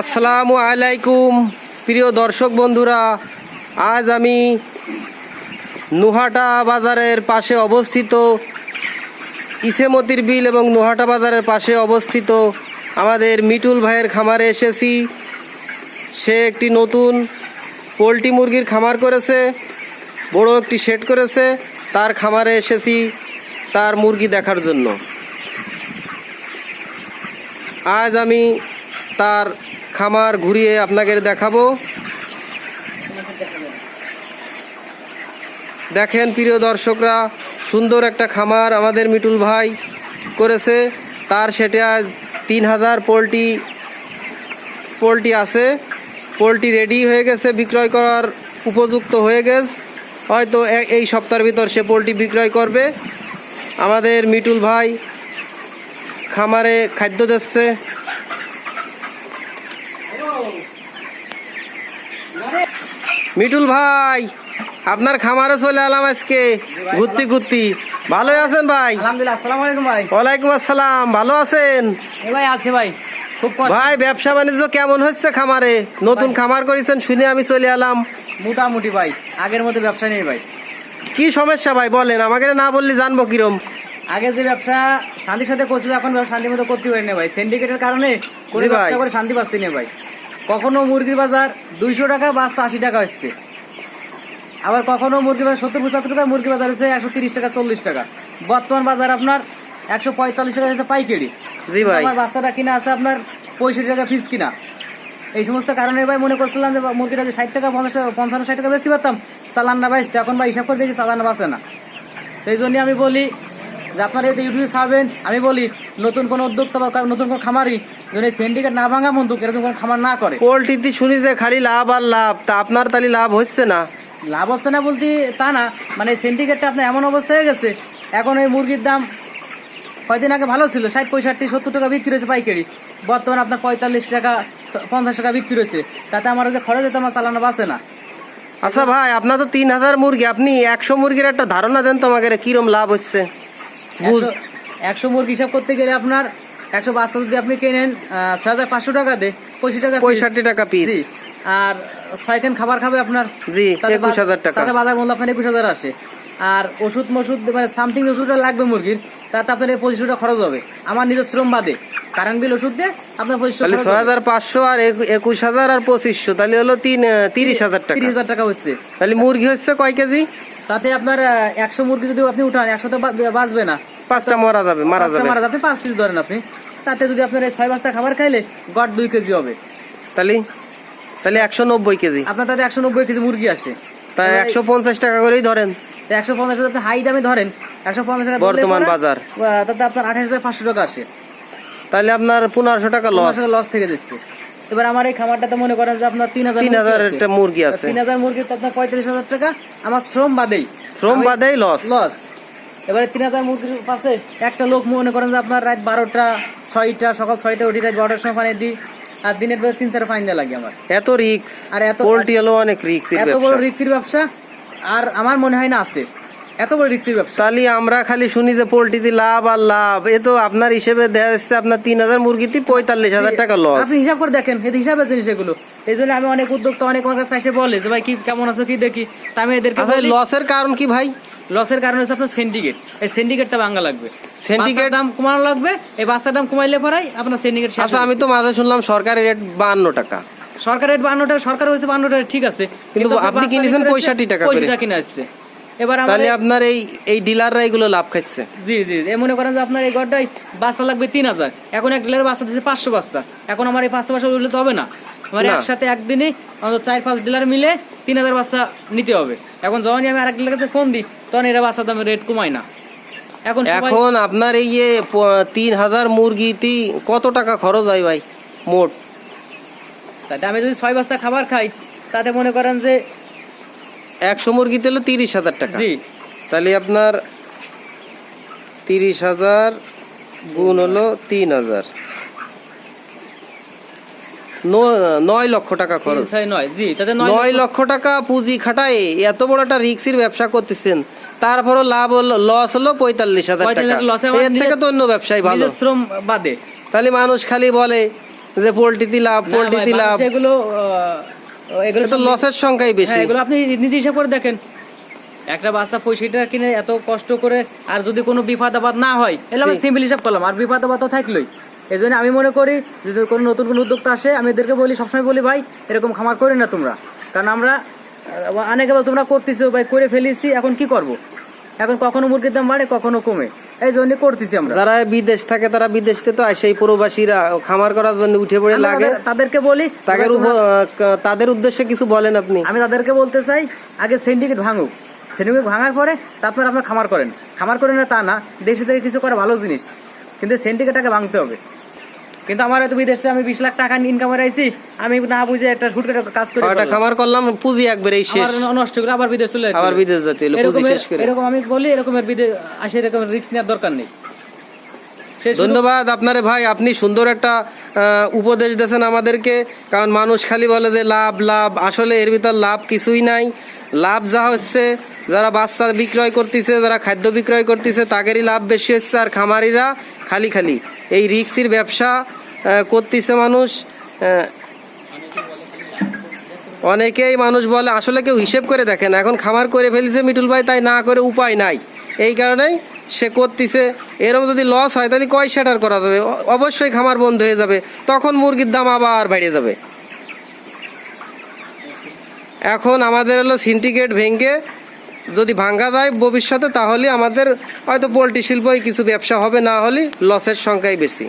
আসসালামু আলাইকুম, প্রিয় দর্শক বন্ধুরা, আজ আমি নুহাটা বাজারের পাশে অবস্থিত, ইসেমতির বিল এবং নুহাটা বাজারের পাশে অবস্থিত আমাদের মিটুল ভাইয়ের খামারে এসেছি। সে একটি নতুন পোলট্রি মুরগির খামার করেছে, বড় একটি শেড করেছে, তার খামারে এসেছি তার মুরগি দেখার জন্য। আজ আমি তার খামার ঘুরিয়ে আপনাকে দেখাবো। দেখেন প্রিয় দর্শকরা, সুন্দর একটা খামার আমাদের মিটুল ভাই করেছে। তার সেটে আজ তিন হাজার পোলট্রি পোলট্রি আছে। পোলট্রি রেডি হয়ে গেছে, বিক্রয় করার উপযুক্ত হয়ে গেছে। হয়তো এই সপ্তাহের ভিতর সে পোলট্রি বিক্রয় করবে। আমাদের মিটুল ভাই খামারে খাদ্য দিচ্ছে। মিটুল ভাই আপনার খামারে চলে এলাম আজকে ঘুরতি ঘুরতি। ভালোই আছেন ভাই? ওয়ালাইকুম আসসালাম ভালো আছেন? ভাই আছে ভাই। ভাই ব্যবসা বাণিজ্য কেমন হচ্ছে খামারে? নতুন খামার করেছেন শুনে আমি চলে এলাম। মোটামুটি ভাই আগের মতো ব্যবসা নেই ভাই। কি সমস্যা ভাই বলেন আমাকে না বললে জানব কিরম? আগে যে ব্যবসা শান্তির সাথে করছিল এখন শান্তির মতো করতে পারি না ভাই। সিন্ডিকেটের কারণে কোনো ব্যবসা করে শান্তি পাচ্ছি না ভাই। কখনো মুরগির বাজার দুইশো টাকা বা আশি টাকা হচ্ছে। আবার কখনো মুরগি বাজার সত্তর পঁচাত্তর টাকা মুরগি বাজার হচ্ছে একশো তিরিশ টাকা চল্লিশ টাকা। বর্তমান বাজার আপনার একশো পঁয়তাল্লিশ টাকা হচ্ছে পাইকারি। জি ভাই। আমার বাচ্চাটা কিনা আছে আপনার পঁয়ষট্টি টাকা ফিস কিনা। এই সমস্ত কারণে ভাই মনে করছিলাম যে মুরগিটা ষাট টাকা পঞ্চাশ পঞ্চান্ন ষাট টাকা বেচতে পারতাম চালান্না বাইসতে এখন ভাই হিসাব করে দেখি চালান্না বাঁচে না। সেই জন্যই আমি বলি যে আপনারা যদি ইউটিউবে ছাড়বেন আমি বলি নতুন কোনো উদ্যোক্তা বা নতুন কোনো খামারি যদি সিন্ডিকেট না ভাঙা বন্ধু এরকম কোনো খামার না করে? পোলট্রিতে শুনি যে খালি লাভ আর লাভ তা আপনার তাহলে লাভ হচ্ছে না? লাভ হচ্ছে না বলতে তা না মানে সিন্ডিকেটটা আপনার এমন অবস্থা হয়ে গেছে এখন এই মুরগির দাম কয়দিন আগে ভালো ছিল ষাট পঁয়ষট্টি সত্তর টাকা বিক্রি হয়েছে পাইকারি বর্তমানে আপনার পঁয়তাল্লিশ টাকা পঞ্চাশ টাকা বিক্রি হয়েছে তাতে আমার যে খরচ হতে আমার চালানো বাঁচে না। আচ্ছা ভাই আপনার তো তিন হাজার মুরগি আপনি একশো মুরগির একটা ধারণা দেন তো আমাকে কিরম লাভ হচ্ছে? একশো মুরগি হিসাব করতে গেলে আপনার একশো বাচ্চা যদি আপনি কেনেন ছয় হাজার পাঁচশো টাকা দে পঁয়ষট্টি টাকা পঁয়ষট্টি টাকা পিস আর ছয়খান খাবার খাবে আপনার? জি একুশ হাজার টাকা। তাতে বাজার মূল্য আপনার একুশ হাজার আসে। আর ওষুধ মষুধ মানে সামথিং ওষুধটা লাগবে মুরগির তাতে আপনার এই পঁচিশশো টাকা খরচ হবে। আমার নিজের শ্রম বাদে। কারেন্ট বিল ওষুধ দিয়ে আপনার পঁচিশশো তাহলে ছয় হাজার পাঁচশো আর একুশ হাজার আর পঁচিশশো তাহলে হলো তিন তিরিশ হাজার টাকা। তিরিশ হাজার টাকা হচ্ছে। তাহলে মুরগি হচ্ছে কয় কেজি? তাতে আপনার একশো মুরগি যদি আপনি উঠান একশো তো বাঁচবে না। পাঁচটা মারা যাবে মারা যাবে। মারা যাবে পাঁচ পিস ধরেন আপনি। তাতে যদি আপনার এই ছয় পাঁচটা খাবার খাইলে গড় দুই কেজি হবে। তাহলে? তাহলে একশো নব্বই কেজি। আপনার তাতে একশো নব্বই কেজি মুরগি আসে। তাই একশো পঞ্চাশ টাকা করেই ধরেন। একশো পঞ্চাশ টাকা হাই দামে ধরেন। একশো পঞ্চাশ টাকা বর্তমান বাজার। তাতে আপনার আঠাশ হাজার পাঁচশো টাকা আসে। তাহলে আপনার পনেরোশো টাকা লস লস থেকে যাচ্ছে এবার আমার এই খামারটাতে মনে করেন যে আপনার তিন হাজার তিন হাজার একটা মুরগি আছে। তিন হাজার মুরগি তো আপনার পঁয়ত্রিশ হাজার টাকা। আমার শ্রম বাদেই। শ্রম বাদেই লস লস এবারে তিন হাজার মুরগির পাশে একটা লোক মনে করেন যে আপনার রাত বারোটা ছয়টা সকাল ছয়টা উঠি রাত বারোটার সময় পানি দিই আর দিনের বেলা তিন চার পানি দেওয়া লাগে আমার। এত রিক্স আর এত পোল্ট্রি হলো অনেক রিক্স এত বড় রিক্সির ব্যবসা আর আমার মনে হয় না আছে। এত বড় রিক্সির ব্যবসা। তাহলে আমরা খালি শুনি যে পোল্ট্রিতে লাভ আর লাভ এ তো আপনার হিসেবে দেখা যাচ্ছে আপনার তিন হাজার মুরগিতে পঁয়তাল্লিশ হাজার টাকা লস আপনি হিসাব করে দেখেন এই হিসাবে জিনিস এগুলো এই জন্য আমি অনেক উদ্যোক্তা অনেক আমার কাছে এসে বলে যে ভাই কি কেমন আছো কি দেখি? তা আমি এদেরকে আচ্ছা লসের কারণ কি ভাই? লসের কারণ হচ্ছে আপনার সিন্ডিকেট এই সিন্ডিকেটটা ভাঙা লাগবে। বাচ্চার দাম কমানো লাগবে এই বাচ্চার দাম কমাইলে পরাই আপনার সিন্ডিকেট আচ্ছা আমি তো মাঝে শুনলাম সরকারি রেট বাহান্ন টাকা। সরকার রেট বান্নটা সরকার হয়েছে বান্নটা ঠিক আছে। কিন্তু আপনি কিনেছেন 65 টাকা করে। কিনে আসছে। এবার তাহলে আপনার এই এই ডিলাররা এগুলো লাভ খাচ্ছে জি জি। এ মনে করেন যে আপনার এই ঘরটাই বাচ্চা লাগবে তিন হাজার। এখন এক ডিলার বাচ্চা দিচ্ছে পাঁচশো বাচ্চা। এখন আমার এই পাঁচশো বাচ্চা উঠলে তো হবে না। আমার একসাথে একদিনে অন্তত চার পাঁচ ডিলার মিলে তিন হাজার বাচ্চা নিতে হবে। এখন যখনই আমি আরেক ডিলার কাছে ফোন দিই তখন এরা বাচ্চার দামে রেট কমায় না। এখন এখন আপনার এই যে তিন হাজার মুরগিতে কত টাকা খরচ হয় ভাই? মোট। তাতে আমি যদি ছয় বস্তা খাবার খাই তাতে মনে করেন যে একশো মুরগিতে হলো তিরিশ হাজার টাকা। জি। তাহলে আপনার তিরিশ হাজার গুণ হলো তিন হাজার। নয় লক্ষ টাকা খরচ। নয় লক্ষ- টাকা পুঁজি খাটায় এত বড় একটা রিক্সির ব্যবসা করতেছেন। তারপরও লাভ হলো লস হলো পঁয়তাল্লিশ হাজার টাকা। এর থেকে তো অন্য ব্যবসায় ভালো। শ্রম বাদে। তাহলে মানুষ খালি বলে যে পোল্ট্রিতে লাভ পোল্ট্রিতে লাভ। এগুলো এগুলো তো লসের সংখ্যাই বেশি। হ্যাঁ এগুলো আপনি নিজে হিসাব করে দেখেন। একটা বাচ্চা পয়সাটা কিনে এত কষ্ট করে আর যদি কোনো বিপদ আপদ না হয় এগুলো আমি সিম্পল হিসাব করলাম আর বিপদ আপদ তো থাকলোই। এই জন্য আমি মনে করি যদি কোনো নতুন কোনো উদ্যোক্তা আসে আমি এদেরকে বলি সবসময় বলি ভাই এরকম খামার করে না তোমরা। কারণ আমরা অনেকে বলে, তোমরা করতেছো ভাই করে ফেলেছি এখন কি করব? এখন কখনো মুরগির দাম বাড়ে কখনো কমে। এই জন্য করতেছি আমরা। যারা বিদেশ থাকে তারা বিদেশতে তো আসে এই প্রবাসীরা খামার করার জন্য উঠে পড়ে লাগে। তাদেরকে বলি তাদের তাদের উদ্দেশ্যে কিছু বলেন আপনি। আমি তাদেরকে বলতে চাই আগে সিন্ডিকেট ভাঙুক। সিন্ডিকেট ভাঙার পরে তারপর আপনার খামার করেন। খামার করেন না তা না দেশে থেকে কিছু করা ভালো জিনিস। কিন্তু সিন্ডিকেটটাকে ভাঙতে হবে কিন্তু আমার হয়তো বিদেশে আমি বিশ লাখ টাকা ইনকাম আইছি আমি না বুঝে একটা হুটকে কাজ করে একটা। খামার করলাম পুঁজি একবার এই শেষ আমার নষ্ট করে আবার বিদেশ চলে আবার। বিদেশ যেতে হলো, পুঁজি শেষ করে। এরকম আমি বলি এরকমের বিদেশ আসে এরকম রিস্ক নেওয়ার দরকার নেই ধন্যবাদ আপনারে ভাই আপনি সুন্দর একটা উপদেশ দিয়েছেন আমাদেরকে কারণ মানুষ খালি বলে যে লাভ লাভ আসলে এর ভিতর লাভ কিছুই নাই লাভ যা হচ্ছে যারা বাচ্চা বিক্রয় করতেছে যারা খাদ্য বিক্রয় করতেছে তাদেরই লাভ বেশি হচ্ছে আর খামারিরা খালি খালি। এই রিক্সির ব্যবসা করতেছে মানুষ অনেকেই মানুষ বলে, আসলে কেউ হিসেব করে দেখেন এখন খামার করে ফেলছে মিটুল ভাই, তাই না করে উপায় নাই। এই কারণেই সে করতেছে। এরকম যদি লস হয়, তাহলে কয় সেটার করা যাবে? অবশ্যই খামার বন্ধ হয়ে যাবে। তখন মুরগির দাম আবার বেড়ে যাবে। এখন আমাদের হলো সিন্ডিকেট ভেঙে যদি ভাঙ্গা যায় ভবিষ্যতে, তাহলে আমাদের হয়তো পোলট্রি শিল্পই কিছু ব্যবসা হবে, না হলে লসের সংখ্যাই বেশি।